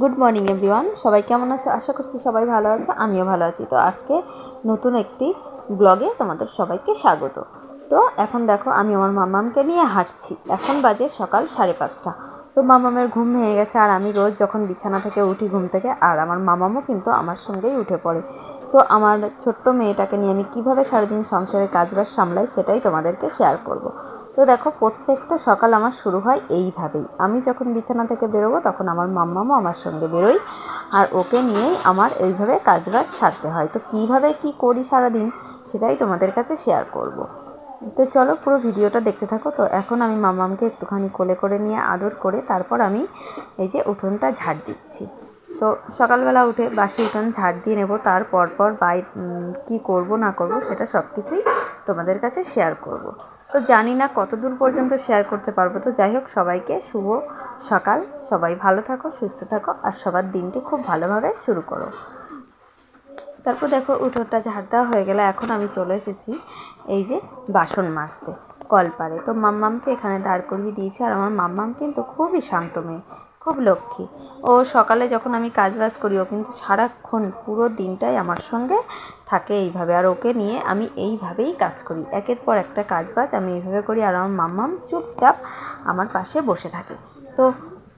Good morning everyone সবাই কেমন আছে? আশা করছি সবাই ভালো আছে, আমিও ভালো আছি। তো আজকে নতুন একটি ব্লগে তোমাদের সবাইকে স্বাগত। তো এখন দেখো, আমি আমার মামামকে নিয়ে হাঁটছি। এখন বাজে সকাল সাড়ে পাঁচটা। তো মামামের ঘুম ভেঙে গেছে, আর আমি রোজ যখন বিছানা থেকে উঠি ঘুম থেকে, আর আমার মামামও কিন্তু আমার সঙ্গেই উঠে পড়ে। তো আমার ছোট্ট মেয়েটাকে নিয়ে আমি কীভাবে সারাদিন সংসারের কাজবাজ সামলাই, সেটাই তোমাদেরকে শেয়ার করব। তো দেখো প্রত্যেকটা সকাল আমার শুরু হয় এইভাবেই আমি যখন বিছানা থেকে বেরোবো তখন আমার মাম্মামও আমার সঙ্গে বেরোই আর ওকে নিয়েই আমার এইভাবে কাজবাজ সারতে হয় তো কীভাবে কী করি সারাদিন সেটাই তোমাদের কাছে শেয়ার করব। তো চলো পুরো ভিডিওটা দেখতে থাকো তো এখন আমি মামামকে একটুখানি কোলে করে নিয়ে আদর করে তারপর আমি এই যে উঠোনটা ঝাড় দিচ্ছি তো সকালবেলা উঠে বাসি উঠোন ঝাড় দিয়ে নেব তার পরপর বাই কী করব না করব সেটা সব কিছুই তোমাদের কাছে শেয়ার করব। তো জানি না কত দূর পর্যন্ত শেয়ার করতে পারব। তো যাই হোক, সবাইকে শুভ সকাল। সবাই ভালো থাকো, সুস্থ থাকো আর সবার দিনটি খুব ভালোভাবে শুরু করো। তারপর দেখো, উঠোনটা ঝাড় দেওয়া হয়ে গেলে এখন আমি চলে এসেছি এই যে বাসন মাজতে, কলপারে। তো মাম্মামকে এখানে দাঁড় করিয়ে দিয়েছি আর আমার মাম্মাম কিন্তু খুবই শান্ত মেয়ে। খুব লক্ষ্মী। ও সকালে যখন আমি কাজ বাজ করি, ও কিন্তু সারাক্ষণ পুরো দিনটাই আমার সঙ্গে থাকে এইভাবে। আর ওকে নিয়ে আমি এইভাবেই কাজ করি। একের পর একটা কাজ বাজ আমি এইভাবে করি আর আমার মাম্মাম চুপচাপ আমার পাশে বসে থাকে। তো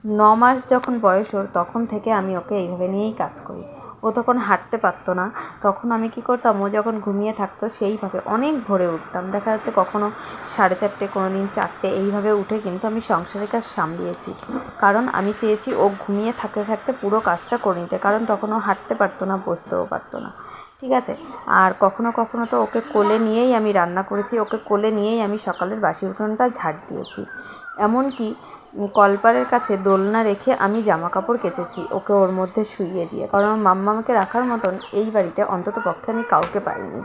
ন মাস যখন বয়স ওর, তখন থেকে আমি ওকে এইভাবে নিয়েই কাজ করি। ও তখন হাঁটতে পারতো না। তখন আমি কি করতাম, ও যখন ঘুমিয়ে থাকতো সেইভাবে অনেক ভোরে উঠতাম। দেখা যাচ্ছে কখনো সাড়ে চারটে কোনো দিন চারটে, এইভাবে উঠে কিন্তু আমি সংসারের কাজ সামলিয়েছি। কারণ আমি চেয়েছি ও ঘুমিয়ে থাকতে থাকতে পুরো কাজটা করে নিতে, কারণ তখন ও হাঁটতে পারতো না, বসতেও পারতো না। ঠিক আছে? আর কখনো কখনো তো ওকে কোলে নিয়েই আমি রান্না করেছি, ওকে কোলে নিয়েই আমি সকালের বাসি উঠোনটা ঝাড় দিয়েছি। এমনকি কলপারের কাছে দোলনা রেখে আমি জামা কাপড় কেচেছি, ওকে ওর মধ্যে শুইয়ে দিয়ে। কারণ আমার আমাকে রাখার মতন এই বাড়িতে অন্তত পক্ষে আমি কাউকে পাইনি।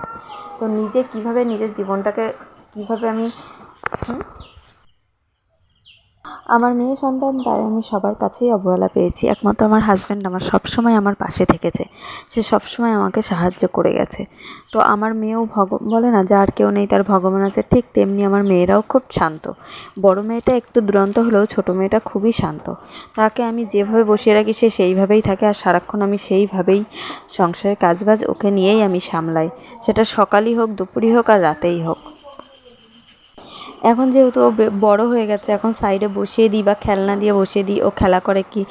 তো নিজে কীভাবে নিজের জীবনটাকে, কীভাবে আমি আমার মেয়ে সন্তান, তাই আমি সবার কাছেই অবহেলা পেয়েছি। একমাত্র আমার হাজব্যান্ড আমার সবসময় আমার পাশে থেকেছে। সে সবসময় আমাকে সাহায্য করে গেছে। তো আমার মেয়েও ভগ, বলে না, যার কেউ নেই, তার ভগবান আছে, ঠিক তেমনি আমার মেয়েরাও খুব শান্ত। বড় মেয়েটা একটু দুরন্ত হলেও ছোট মেয়েটা খুবই শান্ত। তাকে আমি যেভাবে বসিয়ে রাখি, সে সেইভাবেই থাকে, আর সারাক্ষণ আমি সেইভাবেই সংসারের কাজবাজ ওকে নিয়েই আমি সামলাই। সেটা সকালই হোক, দুপুরই হোক, আর রাতেই হোক। এখন যেহেতু ও বড় হয়ে গেছে, এখন সাইডে বসিয়ে দিই বা খেলনা দিয়ে বসিয়ে দিই, ও খেলা করে কি?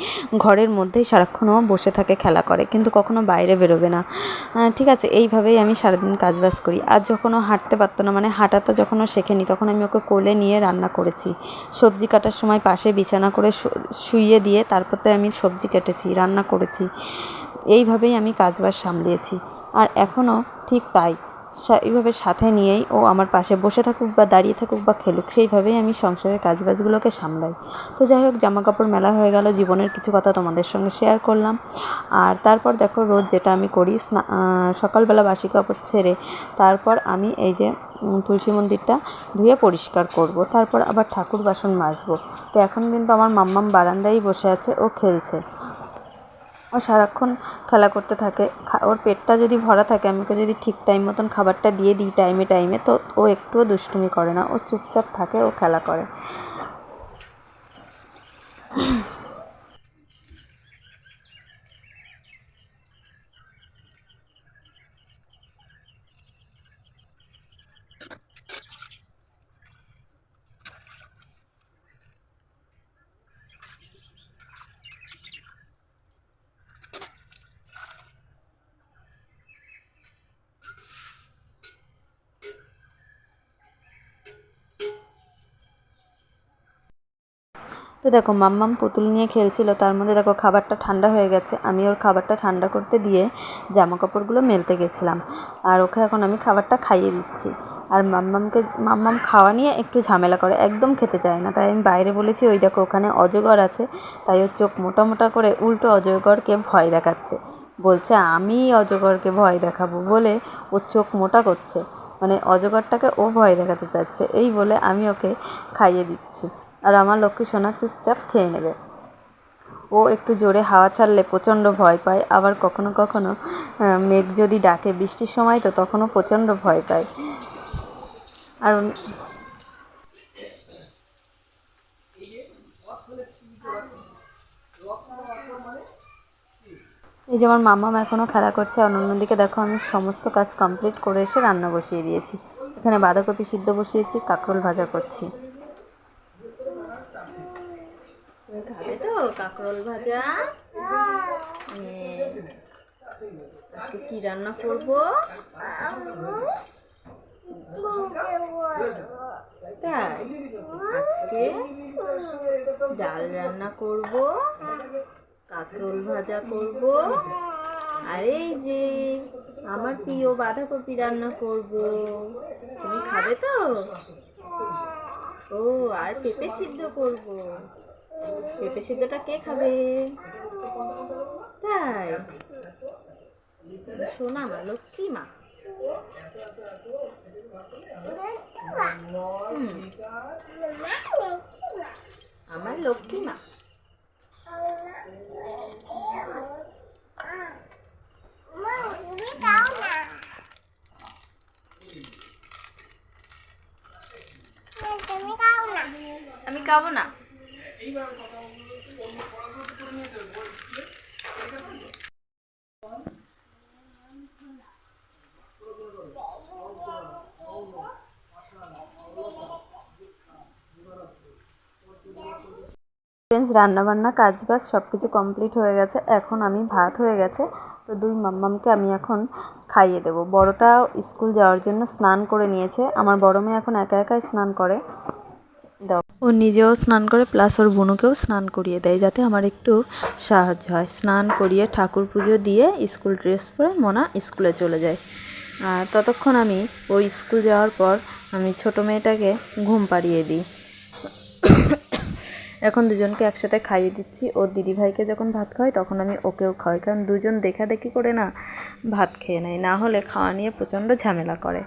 ঘরের মধ্যেই সারাক্ষণ ও বসে থাকে, খেলা করে, কিন্তু কখনো বাইরে বেরোবে না। ঠিক আছে, এইভাবেই আমি সারাদিন কাজবাজ করি। আর যখন ও হাঁটতে পারতো না মানে হাঁটাটা যখন ও শেখেনি, তখন আমি ওকে কোলে নিয়ে রান্না করেছি। সবজি কাটার সময় পাশে বিছানা করে শুইয়ে দিয়ে তারপর তো আমি সবজি কেটেছি, রান্না করেছি। এইভাবেই আমি কাজবাজ সামলিয়েছি। আর এখনও ঠিক তাই। এইভাবে সাথে নিয়েই ও আমার পাশে বসে থাকুক বা দাঁড়িয়ে থাকুক বা খেলুক, সেইভাবেই আমি সংসারের কাজবাজগুলোকে সামলাই। তো যাই হোক জামা কাপড় মেলা হয়ে গেল, জীবনের কিছু কথা তোমাদের সঙ্গে শেয়ার করলাম। আর তারপর দেখো রোজ যেটা আমি করি সকালবেলা বাসি কাপড় ছেড়ে তারপর আমি এই যে তুলসী মন্দিরটা ধুয়ে পরিষ্কার করব। তারপর আবার ঠাকুর বাসন মাজবো। তো এখন কিন্তু আমার মাম্মাম বারান্দায় বসে আছে, ও খেলছে। ও সারাক্ষণ খেলা করতে থাকে। ওর পেটটা যদি ভরা থাকে, আমি যদি ঠিক টাইম মতন খাবারটা দিয়ে দিই টাইমে টাইমে তো ও একটুও দুষ্টুমি করে না। ও চুপচাপ থাকে, ও খেলা করে। তো দেখো, মাম্মাম পুতুল নিয়ে খেলছিল, তার মধ্যে দেখো খাবারটা ঠান্ডা হয়ে গেছে। আমি ওর খাবারটা ঠান্ডা করতে দিয়ে জামা কাপড়গুলো মেলতে গেছিলাম। আর ওকে এখন আমি খাবারটা খাইয়ে দিচ্ছি। আর মাম্মামকে, মাম্মাম খাওয়া নিয়ে একটু ঝামেলা করে, একদম খেতে চায় না। তাই আমি বাইরে বলেছি, ওই দেখো, ওখানে অজগর আছে। তাই ওর চোখ মোটা মোটা করে উল্টো অজগরকে ভয় দেখাচ্ছে। বলছে, আমি অজগরকে ভয় দেখাবো বলে ওর চোখ মোটা করছে। মানে অজগরটাকে ও ভয় দেখাতে চাচ্ছে। এই বলে আমি ওকে খাইয়ে দিচ্ছি। আর আমার লক্ষ্মী সোনা চুপচাপ খেয়ে নেবে। ও একটু জোরে হাওয়া ছাড়লে প্রচণ্ড ভয় পায়, আবার কখনো কখনো মেঘ যদি ডাকে বৃষ্টির সময়, তো তখনও প্রচণ্ড ভয় পায়। আর এই যে আমার মাম্মাম এখনও খেলা করছে, আর অন্যদিকে দেখো আমি সমস্ত কাজ কমপ্লিট করে এসে রান্না বসিয়ে দিয়েছি। এখানে বাঁধাকপি সিদ্ধ বসিয়েছি, কাঁকরোল ভাজা করছি তুমি খাবে তো, কাঁকরোল ভাজা। হ্যাঁ। আজকে কি রান্না করব? তাই, আজকে ডাল রান্না করব, কাঁকরোল ভাজা করব, আর এই যে আমার প্রিয় বাঁধাকপি রান্না করব। তুমি খাবে তো? ও, আর পেঁপে সিদ্ধ করব। পেঁপে সিদ্ধটা কে খাবে? তাই? সোনা মা লক্ষ্মী মা। আমার লক্ষ্মী মা আমি খাব না ফ্রেন্ডস রান্নাবান্না কাজ বাজ সব কিছু কমপ্লিট হয়ে গেছে। এখন আমি ভাত হয়ে গেছে। তো দুই মাম্মামকে আমি এখন খাইয়ে দেবো। বড়টা স্কুল যাওয়ার জন্য স্নান করে নিয়েছে। আমার বড় মেয়ে এখন একা একাই স্নান করে। দাও। ও নিজেও স্নান করে প্লাস ওর বোনকেও স্নান করিয়ে দেয় যাতে আমার একটু সাহায্য হয়। স্নান করিয়ে ঠাকুর পুজো দিয়ে স্কুল ড্রেস পরে মোনা স্কুলে চলে যায়। আর ততক্ষণ আমি ওই স্কুল যাওয়ার পর আমি ছোটো মেয়েটাকে ঘুম পাড়িয়ে দিই। এখন দুজনকে একসাথে খাইয়ে দিচ্ছি। ওর দিদিভাইকে যখন ভাত খাওয়াই, তখন আমি ওকেও খাওয়াই। কারণ দুজন দেখাদেখি করে না ভাত খেয়ে নেয়। না হলে খাওয়া নিয়ে প্রচণ্ড ঝামেলা করে।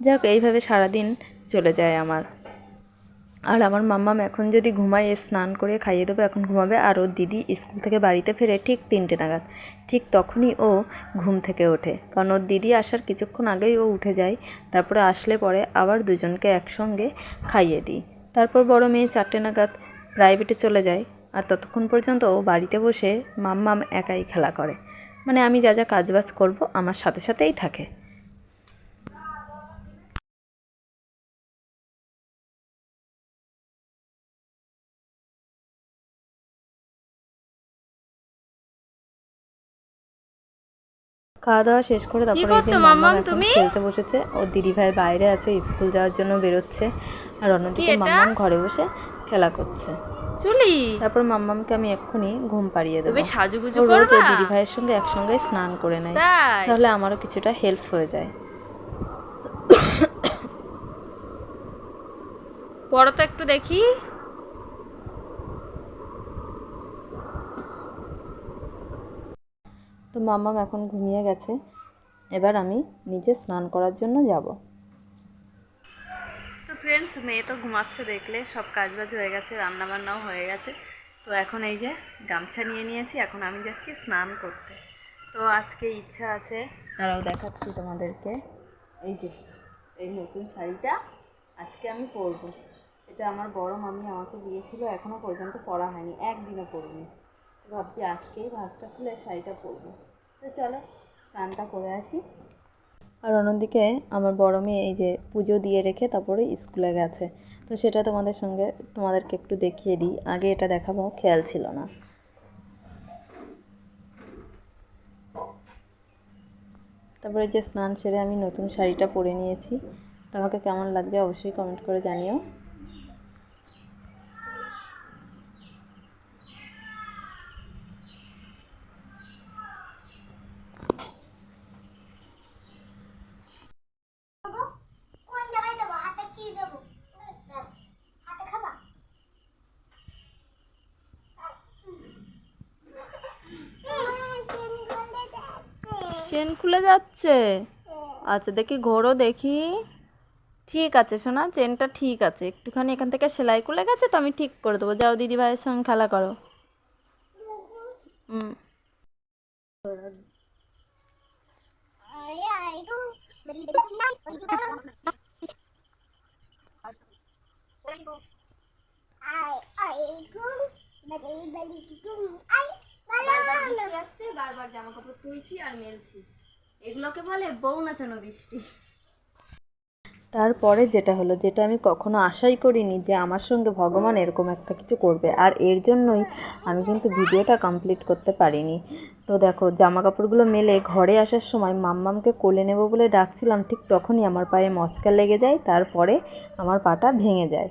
যাক, এইভাবে সারাদিন চলে যায় আমার। আর আমার মাম্মাম এখন যদি ঘুমায় স্নান করে খাইয়ে দেবো, এখন ঘুমাবে। আর ওর দিদি স্কুল থেকে বাড়িতে ফেরে ঠিক তিনটে নাগাদ। ঠিক তখনই ও ঘুম থেকে ওঠে। কারণ ওর দিদি আসার কিছুক্ষণ আগেই ও উঠে যায়। তারপরে আসলে পরে আবার দুজনকে একসঙ্গে খাইয়ে দিই। তারপর বড় মেয়ে চারটে নাগাদ প্রাইভেটে চলে যায়। আর ততক্ষণ পর্যন্ত ও বাড়িতে বসে মাম্মাম একাই খেলা করে। মানে আমি যা যা কাজবাজ করব, আমার সাথে সাথেই থাকে। খাওয়া দাওয়া শেষ করে তারপরে এই যে মাম্মাম এখন খেলতে বসেছে। ওর দিদিভাই বাইরে আছে স্কুল যাওয়ার জন্য বেরোচ্ছে। আর অন্যদিকে মাম্মাম ঘরে বসে খেলা করছে। চুলি? তারপর মাম্মামকে আমি এক্ষুনি ঘুম পাড়িয়ে দেবো। তুমি সাজুগুজু ও করবা? ওর দিদিভাইয়ের সঙ্গে একসঙ্গে স্নান করে নেয়। তাহলে আমারও কিছুটা হেল্প হয়ে যায়। পড়ো তো একটু দেখি। তো মাম্মাম এখন ঘুমিয়ে গেছে। এবার আমি নিজে স্নান করার জন্য যাব। তো ফ্রেন্ডস মেয়ে তো ঘুমাচ্ছে দেখলে, সব কাজ বাজ হয়ে গেছে রান্না বান্নাও হয়ে গেছে। তো এখন এই যে গামছা নিয়ে নিয়েছি, এখন আমি যাচ্ছি স্নান করতে। তো আজকে ইচ্ছা আছে তারাও দেখাচ্ছি তোমাদেরকে। এই যে, এই নতুন শাড়িটা আজকে আমি পরবো। এটা আমার বড় মামি আমাকে দিয়েছিল এখনও পর্যন্ত পরা হয়নি, একদিনও পরিনি। ভাবছি আজকেই ভাঁজটা খুলে শাড়িটা পরবো। তো চলো, স্নানটা করে আসি। আর অন্যদিকে আমার বড় মেয়ে এই যে পুজো দিয়ে রেখে তারপরে স্কুলে গেছে। তো সেটা তোমাদের সঙ্গে তোমাদেরকে একটু দেখিয়ে দিই। আগে এটা দেখাবো, খেয়াল ছিল না। তারপরে যে স্নান সেরে আমি নতুন শাড়িটা পরে নিয়েছি। তোমাকে কেমন লাগছে অবশ্যই কমেন্ট করে জানিও কোন জায়গায় দেবো হাতে কি দেবো হাতে খাবা চেন খুলে যাচ্ছে আচ্ছা দেখি ঘোরো দেখি ঠিক আছে শোনা চেনটা ঠিক আছে একটুখানি এখান থেকে সেলাই খুলে গেছে তো আমি ঠিক করে দেবো যাও দিদি ভাইয়ের সঙ্গে খেলা করো হুম তারপরে যেটা হলো, যেটা আমি কখনো আশাই করিনি যে আমার সঙ্গে ভগবান এরকম একটা কিছু করবে, আর এর জন্যই আমি কিন্তু ভিডিওটা কমপ্লিট করতে পারিনি। তো দেখো জামা কাপড়গুলো মেলে ঘরে আসার সময় মাম্মামকে কোলে নেব বলে ডাকছিলাম, ঠিক তখনই আমার পায়ে মচকা লেগে যায়, তারপরে আমার পাটা ভেঙে যায়।